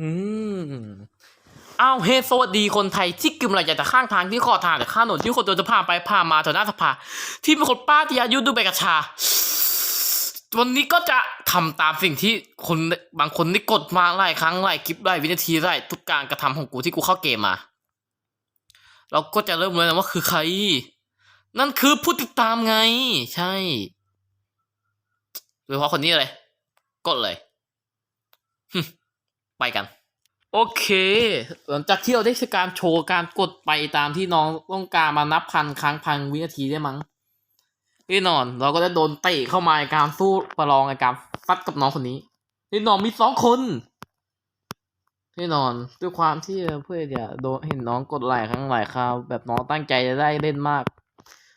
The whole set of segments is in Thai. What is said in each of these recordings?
อืมเอาเฮยสวัสดีคนไทยที่กำลังจะข้างทางที่ขอทางหรือข้างถนนที่คนเดินจะผ่านไปผ่านมาแถวหน้าสภา ที่เป็นคนป้าที่อายุดูใบกระชา วันนี้ก็จะทำตามสิ่งที่คนบางคนได้กดมาหลายครั้งหลายคลิปหลายวินาทีหลายทุกการกระทำของกูที่กูเข้าเกมมา เราก็จะเริ่มเลยนะว่าคือใคร นั่นคือผู้ติดตามไง ใช่โดยเฉพาะคนนี้เลย กดเลย ไปกัน โอเค หลังจากที่เราได้การโชว์การกดไปตามที่น้องต้องการมานับพันครั้งพันวินาทีได้มั้งแน่นอน เราก็ได้โดนเตะเข้ามาในการสู้ประลองในการฟัดกับน้องคนนี้แน่นอนมีสองคนแน่นอนด้วยความที่เพื่อนอย่าโดนเห็นน้องกดหลายครั้งหลายคราวแบบน้องตั้งใจจะได้เล่นมาก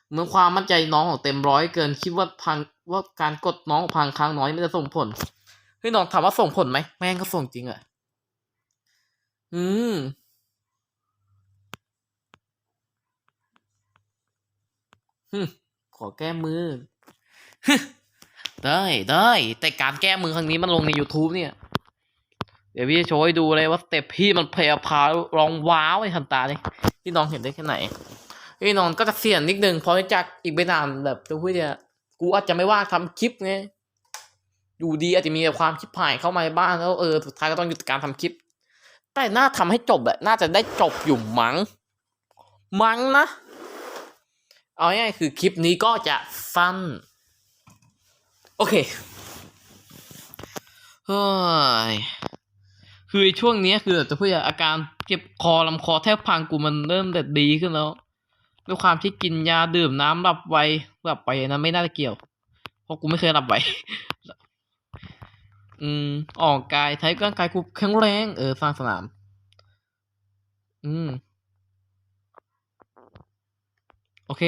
เหมือนความมั่นใจน้องของเต็มร้อยเกินคิดว่าพังว่าการกดน้องพังครั้งน้อยไม่จะส่งผลเฮ้ยน้องถามว่าส่งผลไหมแม่งก็ส่งจริงอะ อืมฮึขอแก้มือฮึได้ได้ แต่การแก้มือครั้งนี้มันลงใน YouTube เนี่ย เดี๋ยวพี่จะโชว์ให้ดูเลยว่าสเต็ปพี่มันเพลพาลองว้าวในทันตาเลยพี่น้องเห็นได้แค่ไหนพี่น้องก็จะเสี่ยงนิดนึงเพราะจากอีกไม่นานแบบจะพูดเนี่ยกูอาจจะไม่ว่างทำคลิปไงอยู่ดีอาจจะมีความคิดผ่ายเข้ามาในบ้านแล้วเออสุดท้ายก็ต้องหยุดการทำคลิป แต่น่าทำให้จบแหละน่าจะได้จบอยู่มั้ง มั้งนะ เอาง่ายๆคือคลิปนี้ก็จะสั้น โอเคเฮ้ยคือช่วงนี้คือจะพูดอย่าอาการเจ็บคอลำคอแทบพังกูมันเริ่มแต่ดีขึ้นแล้วด้วยความที่กินยาดื่มน้ำหลับไวหลับไปนะไม่น่าจะเกี่ยว เพราะกูไม่เคยหลับไว อืม ออกกายใช้ร่างกายกูแข็งแรงเออสร้างสนาม อืม โอเค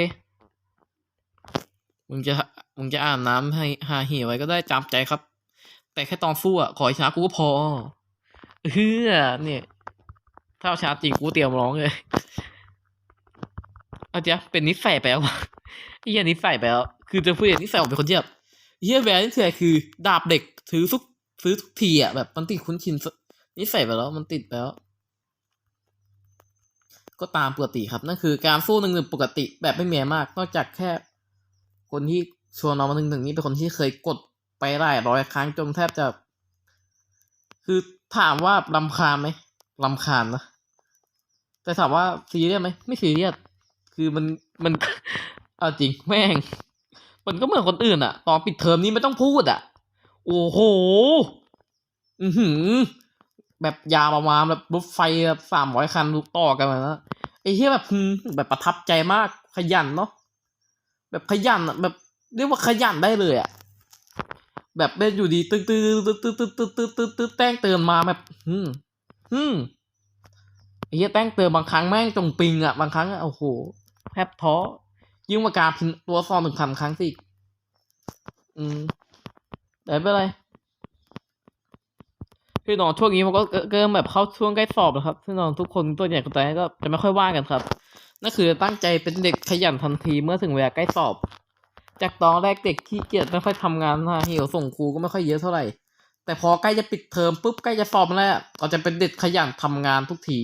มึงจะมึงจะอาบน้ำให้หาเหี่ยวไว้ก็ได้จำใจครับ แต่แค่ตอนสู้อะขอชนะกูก็พอเฮือเนี่ยถ้าเอาชนะจริงกูเตรียมร้องเลยเอาเจ๊ะเป็นนิสัยไปแล้ววะไอ้เหี้ยนิสัยไปแล้วคือจะพูดอย่างนิสัยผมเป็นคนที่แบเฮียแวร์นี่คือคือ ดาบเด็กถือทุก ซื้อทุกทีอะแบบมันติดคุ้นชินสนิสัยไปแล้วมันติดไปแล้ว ก็ตามปกติครับนั่นคือการสู้หนึ่งหนึ่งปกติแบบไม่เมีอะไรมาก นอกจากแค่ คนที่ชวนเรามาหนึ่งหนึ่งนี่เป็นคนที่เคยกดไปหลายร้อยครั้งจนแทบจะ คือถามว่าลำคาญไหมลำคาญนะแต่ถามว่าซีเรียสไหมไม่ซีเรียสคือมันมันเอาจริงแม่ง มันก็เหมือนคนอื่นอะตอนปิดเทอมนี้ไม่ต้องพูดอะ โอ้โห อือหือ แบบยาวประมาณแบบรถไฟแบบสามร้อยคันลูกต่อกันมาแล้วไอ้เหี้ยแบบแบบประทับใจมากขยันเนาะแบบขยันอะแบบเรียกว่าขยันได้เลยอะแบบเล่นอยู่ดีตึ๊ดตึ๊ดตึ๊ดตึ๊ดตึ๊ดตึ๊ดตึ๊ดตึ๊ดตึ๊ดแต้งเตือนมาแบบอืมอืมไอ้เหี้ยแต้งเตือนบางครั้งแม่งจงปิงอะบางครั้งอะโอ้โหแทบท้อยิ่งกว่าการพิมพ์ตัวซองหนึ่งพันครั้งสิกอืม แต่ไม่เป็นไรพี่น้องช่วงนี้มันก็เริ่มแบบเข้าช่วงใกล้สอบแล้วครับพี่น้องทุกคนตัวใหญ่คนโตก็จะไม่ค่อยว่างกันครับนั่นคือตั้งใจเป็นเด็กขยันทันทีเมื่อถึงเวลาใกล้สอบ จากตอนแรกเด็กขี้เกียจไม่ค่อยทำงานนะเหี่ยวส่งครูก็ไม่ค่อยเยอะเท่าไหร่ แต่พอใกล้จะปิดเทอมปุ๊บใกล้จะสอบแล้วเราจะเป็นเด็กขยันทำงานทุกที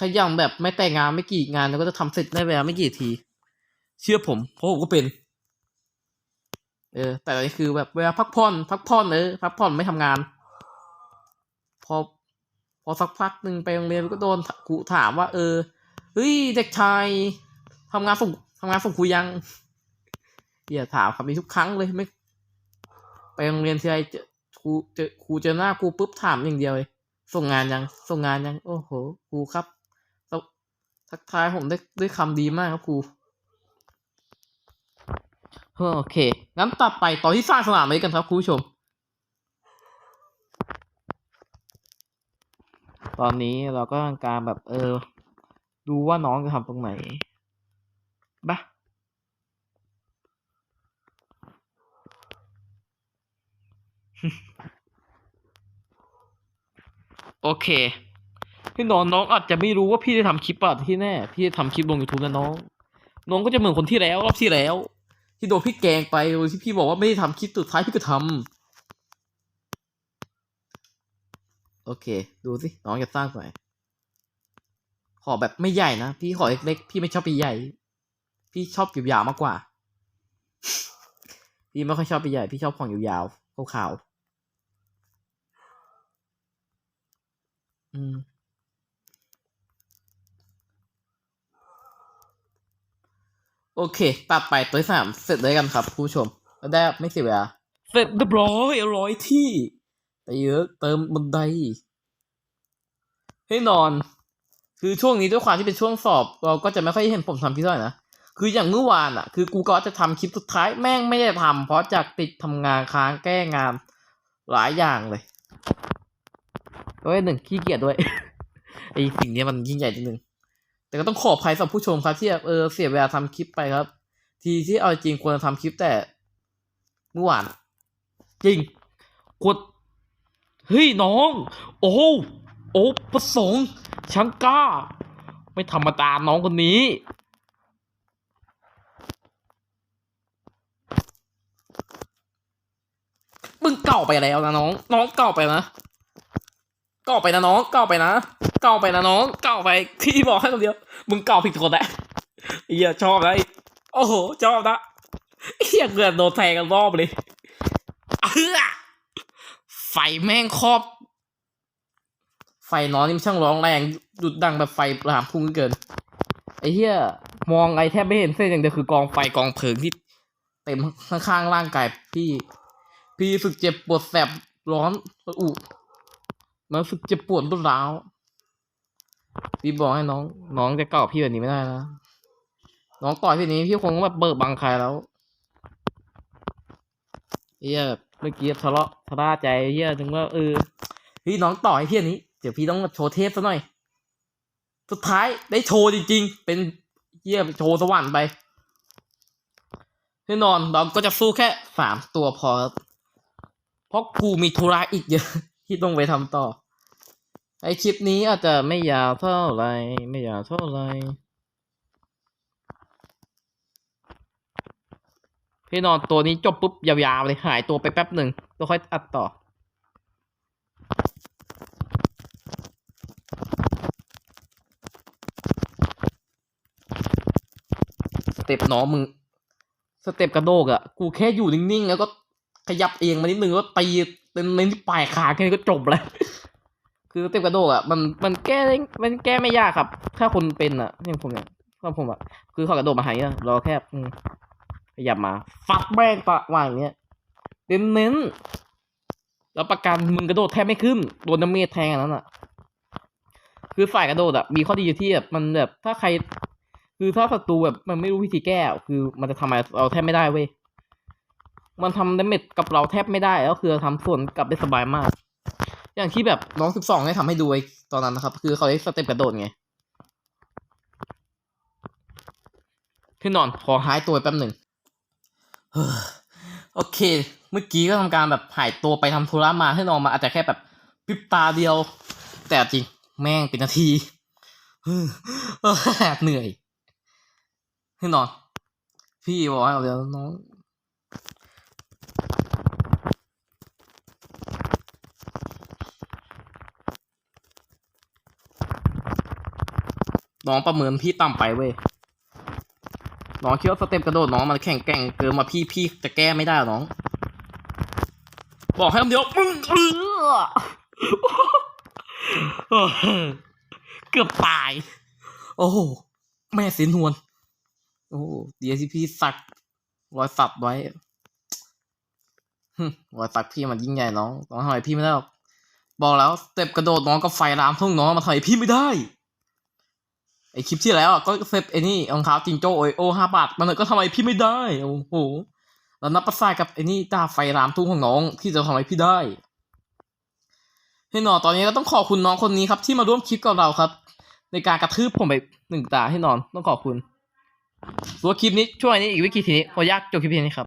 ขยันแบบไม่แต่งงานไม่กี่งานแล้วก็จะทำเสร็จในเวลาไม่กี่ที เชื่อผมเพราะผมก็เป็น เออ แต่อันนี้คือแบบเวลาพักผ่อนพักผ่อนเออพักผ่อนไม่ทำงาน พอ พอสักพักหนึ่งไปโรงเรียนก็โดนครูถามว่า เออเฮ้ยเด็กชายทำงานส่งทำงานส่งครูยังอย่าถามคำนี้ทุกครั้งเลยไม่ไปโรงเรียนทีไรเจอครูเจอครูเจอหน้าครูปุ๊บถามอย่างเดียวเลยส่งงานยังส่งงานยัง โอ้โหครูครับทักทายผมได้ด้วยคำดีมากครับครู โอเค งั้นตัดไปตอนที่สร้างสนามเลยกันครับคุณผู้ชม ตอนนี้เราก็ต้องการแบบเออ ดูว่าน้องจะทำตรงไหนบะโอเค พี่น้องน้องอาจจะไม่รู้ว่าพี่ได้ทำคลิปอะที่แน่ พี่ได้ทำคลิปลงยูทูบนะน้อง น้องก็จะเหมือนคนที่แล้วรอบที่แล้ว ที่โดนพี่แกงไปโดยที่พี่บอกว่าไม่ได้ทำคลิปสุดท้ายพี่ก็ทำโอเค ดูสิน้องจะสร้างไหนขอแบบไม่ใหญ่นะ พี่ขอเล็กๆพี่ไม่ชอบปีใหญ่ พี่ชอบยาวๆมากกว่า พี่ไม่ค่อยชอบปีใหญ่ พี่ชอบของยาวๆขาวๆอืม โอเคตัดไปตัวที่สามเสร็จเลยกันครับ ผู้ชมได้ไม่เสียเวลาเสร็จเรียบร้อยร้อยที่ แต่เยอะเติมบันไดให้นอน คือช่วงนี้ด้วยความที่เป็นช่วงสอบ เราก็จะไม่ค่อยเห็นผมทำคลิปเท่าไหร่นะคืออย่างเมื่อวานอะ คือกูก็จะทำคลิปสุดท้ายแม่งไม่ได้ทำเพราะจากติดทำงานค้างแก้งานหลายอย่างเลยด้วยหนึ่งขี้เกียจด้วยไอสิ่งนี้มันยิ่งใหญ่จริง แต่ก็ต้องขออภัยสำหรับผู้ชมครับที่เออเสียเวลาทำคลิปไปครับ ทีที่เอาจริงควรจะทำคลิปแต่เมื่อวานจริงกดเฮ้ยน้อง โอ้โหโอ้ประสงค์ช่างกล้า ไม่ธรรมดาน้องคนนี้มึงเก่าไปแล้วนะน้อง น้องเก่าไปนะ ก่าไปนะน้องก่าไปนะก่าไปนะน้องก่าไปพี่บอกให้คำเดียว มึงก่าผิดคนแหละเฮียชอบนะไอ้โอ้โหชอบนะเฮียเกือบโดนแทงกันรอบเลยเอื้อไฟแม่งครอบ ไฟน้องนี่มันช่างร้องแรงดุดดังแบบไฟลามพุ่งเกินไอ้เหี้ยมองไอ้แทบไม่เห็นเส้นอย่างเดียวคือกองไฟกองเพลิงที่เต็มข้างๆร่างกายพี่ พี่สึกเจ็บปวดแสบร้อนระอุ รู้สึกเจ็บปวดรุนร้าวพี่บอกให้น้อง น้องจะเก่าพี่แบบนี้ไม่ได้นะน้องต่อยพี่นี้พี่คงแบบเบิกบังใครแล้วเฮียเมื่อกี้ทะเลาะทะเลาะใจเฮียถึงว่าเออพี่น้องต่อยพี่นี้เดี๋ยวพี่ต้องมาโชว์เทปซะหน่อย สุดท้ายได้โชว์จริงๆ เป็นเยี่ยโชว์สวรรค์ไปแน่นอนเราก็จะสู้แค่สามตัวพอเพราะกูมีธุระอีกเยอะ ที่ต้องไปทำต่อ ไอคลิปนี้อาจจะไม่ยาวเท่าไรไม่ยาวเท่าไรพี่นอนตัวนี้จบปุ๊บยาวๆเลยหายตัวไปแป๊บหนึ่งแล้วค่อยอัดต่อ สเต็ปน้องมึง สเต็ปกระโดกอะ่ะ กูแค่อยู่นิ่งๆ แล้วก็ขยับเองมานิดนึงแล้วตีเต็มในที่ปลายขาแค่นี้ก็จบแล้ว คือสเต็ปกระโดกอะ่ะมันมันแก้ได้มันแก้ไม่ยากครับ ถ้าคนเป็นอะอย่างผมเนี่ยถ้าผมอะคือเขากระโดดมาหายอะเราแค่ขยับมาฟักแม่งปะวางอย่างเงี้ยเน้นเน้นแล้วประกันมึงกระโดดแทบไม่ขึ้นโดนน้ำเมฆแทงอันนั้นอะ คือฝ่ายกระโดดอะมีข้อดีอยู่ที่แบบมันแบบถ้าใคร คือถ้าศัตรูแบบมันไม่รู้วิธีแก้คือมันจะทำอะไรเราแทบไม่ได้เว้ยมันทำดาเมจกับเราแทบไม่ได้แล้วคือทำส่วนกลับได้สบายมาก อย่างที่แบบน้องสิบสองได้ทำให้ดูไอ้ตอนนั้นนะครับ คือเขาได้สเต็ปกระโดดไงขึ้นนอนขอหายตัวแป๊บหนึ่งโอเค เมื่อกี้ก็ทำการแบบหายตัวไปทำธุระมาให้นอนมาอาจจะแค่แบบพิบตาเดียว แต่จริงแม่งเป็นนาทีเฮ้อเออเหนื่อยให้นอน พี่บอกให้เอาเดี๋ยวน้อง น้องประเมินพี่ต่ำไปเว้ยน้องคิดว่าสเต็ปกระโดดน้องมันแข็งแกร่งเกินมาพี่พี่จะแก้ไม่ได้น้อง บอกให้คำเดียวมึงเออเกือบตาย โอ้โหแม่สินหวน โอ้โหเดียวที่พี่สักรอยสับไว้รอยสักพี่มันยิ่งใหญ่น้องน้องทำไมพี่ไม่ได้หรอกบอกแล้วสเต็ปกระโดดน้องก็ไฟลามทุ่งน้องมาทำไมพี่ไม่ได้ ไอคลิปที่แล้วก็เซฟไอ้นี่รองเท้าจิงโจ้โอโอห้าบาทมันก็ทำไมพี่ไม่ได้โอ้โหแล้วนับประสากับไอ้นี่ตาไฟรามทุ่งของน้องที่จะทำให้พี่ได้ให้หนอนตอนนี้ก็ต้องขอบคุณน้องคนนี้ครับ ที่มาร่วมคลิปกับเราครับ ในการกระทืบผมไปหนึ่งตาให้นอนต้องขอบคุณส่วนคลิปนี้ช่วยนี้อีกวิกฤตทีนี้ขออนุญาตจบคลิปนี้ครับ